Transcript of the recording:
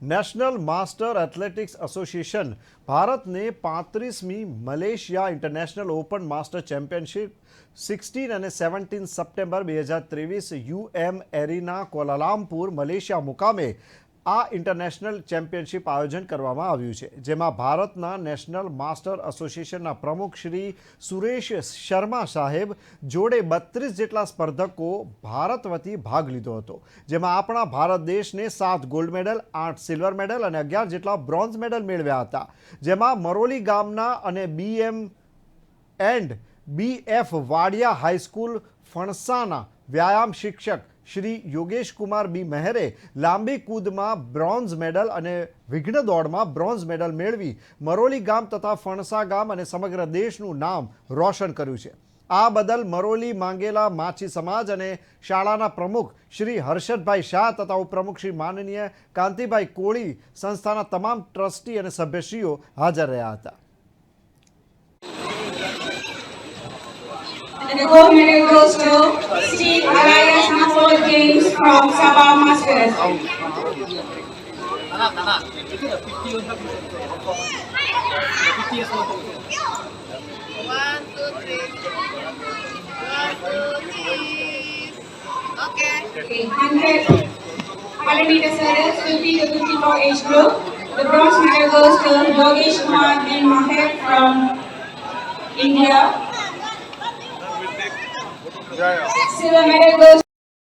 National master athletics association ભારતને પાંત્રીસમી Malaysia international open master championship sixteen અને seventeen September બે હજાર ત્રેવીસ યુએમ એરિના કોલાલામપુર, મલેશિયા મુકામે આ ઇન્ટરનેશનલ ચેમ્પિયનશિપ આયોજન કરવામાં આવ્યું છે, જેમાં ભારતના નેશનલ માસ્ટર એસોસિએશનના પ્રમુખ શ્રી સુરેશ શર્મા સાહેબ જોડે બત્રીસ જેટલા સ્પર્ધકો ભારત વતી ભાગ લીધો હતો, જેમાં આપણા ભારત દેશને સાત ગોલ્ડ મેડલ આઠ સિલ્વર મેડલ અને અગિયાર જેટલા બ્રોન્ઝ મેડલ મેળવ્યા હતા, જેમાં મરોલી ગામના અને BM and B F Wadia high school ફણસાના વ્યાયામ શિક્ષક શ્રી યોગેશ કુમાર બી મહેરે લાંબી કૂદમાં બ્રોન્ઝ મેડલ અને વિઘ્ન દોડમાં બ્રોન્ઝ મેડલ મેળવી મરોલી ગામ તથા ફણસા ગામ અને સમગ્ર દેશનું નામ રોશન કર્યું છે. આ બદલ મરોલી માંગેલા માછી સમાજ અને શાળાના પ્રમુખ શ્રી હર્ષદભાઈ શાહ તથા ઉપપ્રમુખ શ્રી માનનીય કાંતિભાઈ કોળી સંસ્થાના તમામ ટ્રસ્ટી અને સભ્યશ્રીઓ હાજર રહ્યા હતા. And from Sabah Masters. Okay. Okay, 100, 100 meters hurdles, 50 to 54 age group. The bronze medal goes to Yogesh Kumar and Maher from India. Silver medal goes